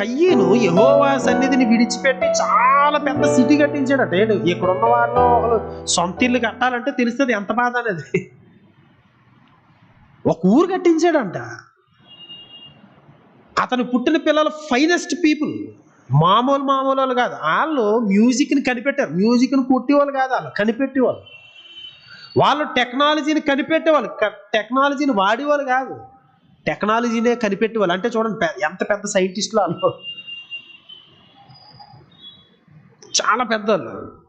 యెహోవా సన్నిధిని విడిచిపెట్టి చాలా పెద్ద సిటీ కట్టించాడట. ఏంటి ఇక్కడ ఉన్న వాళ్ళు ఒకరు సొంత ఇల్లు కట్టాలంటే తెలుస్తుంది ఎంత బాధ అనేది. ఒక ఊరు కట్టించాడంట. అతను పుట్టిన పిల్లలు ఫైనెస్ట్ పీపుల్. మామూలు మామూలు వాళ్ళు కాదు. వాళ్ళు మ్యూజిక్ని కనిపెట్టారు. మ్యూజిక్ని కొట్టేవాళ్ళు కాదు వాళ్ళు కనిపెట్టేవాళ్ళు. వాళ్ళు టెక్నాలజీని కనిపెట్టేవాళ్ళు. టెక్నాలజీని వాడేవాళ్ళు కాదు. టెక్నాలజీనే కనిపెట్టి వాళ్ళు అంటే చూడండి ఎంత పెద్ద సైంటిస్టులు వాళ్ళు. చాలా పెద్దవాళ్ళు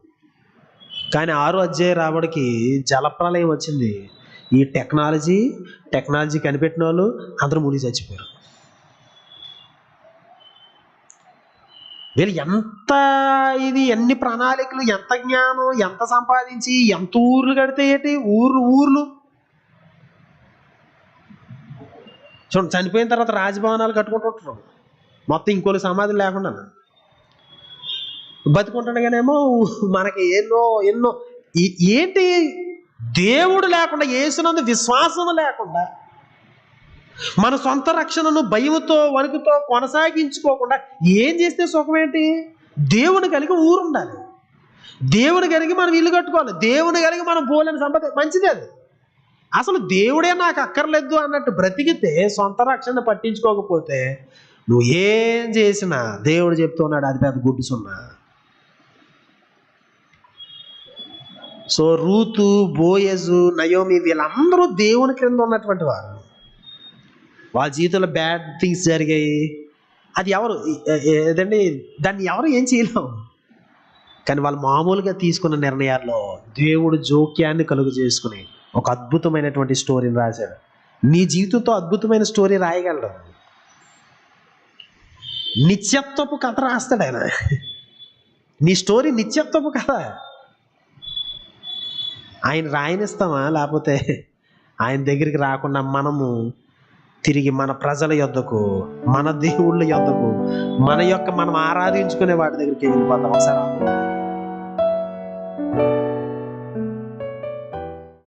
కానీ ఆరో అధ్యాయ రాబడికి జలప్రలయం వచ్చింది. ఈ టెక్నాలజీ టెక్నాలజీ కనిపెట్టిన వాళ్ళు అందరూ మునిగి చచ్చిపోయారు. వీళ్ళు ఎంత ఇది ఎన్ని ప్రణాళికలు ఎంత జ్ఞానం ఎంత సంపాదించి ఎంత ఊర్లు కడితే ఏంటి? ఊర్లు ఊర్లు. చూడండి చనిపోయిన తర్వాత రాజభవనాలు కట్టుకుంటుంటారు. మొత్తం ఇంకోళ్ళు సమాధులు లేకుండా. బతుకుంటుండగానేమో మనకి ఎన్నో ఎన్నో ఏంటి దేవుడు లేకుండా యేసునందు విశ్వాసం లేకుండా మన సొంత రక్షణను భయముతో వణుకుతో కొనసాగించుకోకుండా ఏం చేస్తే సుఖం ఏంటి? దేవుని కలిగి ఊరు ఉండాలి దేవుని కలిగి మనం ఇల్లు కట్టుకోవాలి. దేవుని కలిగి మనం పోలేని సంపద మంచిది అది. అసలు దేవుడే నాకు అక్కర్లేదు అన్నట్టు బ్రతికితే సొంత రక్షణ పట్టించుకోకపోతే నువ్వు ఏం చేసినా దేవుడు చెప్తున్నాడు అది పెద్ద గుడ్డు సున్నా. సో రూతు బోయజు నయోమి వీళ్ళందరూ దేవుని క్రింద ఉన్నటువంటి వారు. వాళ్ళ జీవితంలో బ్యాడ్ థింగ్స్ జరిగాయి. అది ఎవరు? ఏదండి? దాన్ని ఎవరు ఏం చేయలేము కానీ వాళ్ళు మామూలుగా తీసుకున్న నిర్ణయాల్లో దేవుడు జోక్యాన్ని కలుగు చేసుకుని ఒక అద్భుతమైనటువంటి స్టోరీని రాశాడు. నీ జీవితంతో అద్భుతమైన స్టోరీ రాయగలడు. నిత్యత్వపు కథ రాస్తాడు ఆయన. నీ స్టోరీ నిత్యత్వపు కథ. ఆయన రాయనిస్తామా? లేకపోతే ఆయన దగ్గరికి రాకుండా మనము తిరిగి మన ప్రజల యొద్దకు మన దేవుళ్ళ యొద్దకు మన యొక్క మనం ఆరాధించుకునే వాటి దగ్గరికి వెళ్ళిపోతాం. ఒకసారి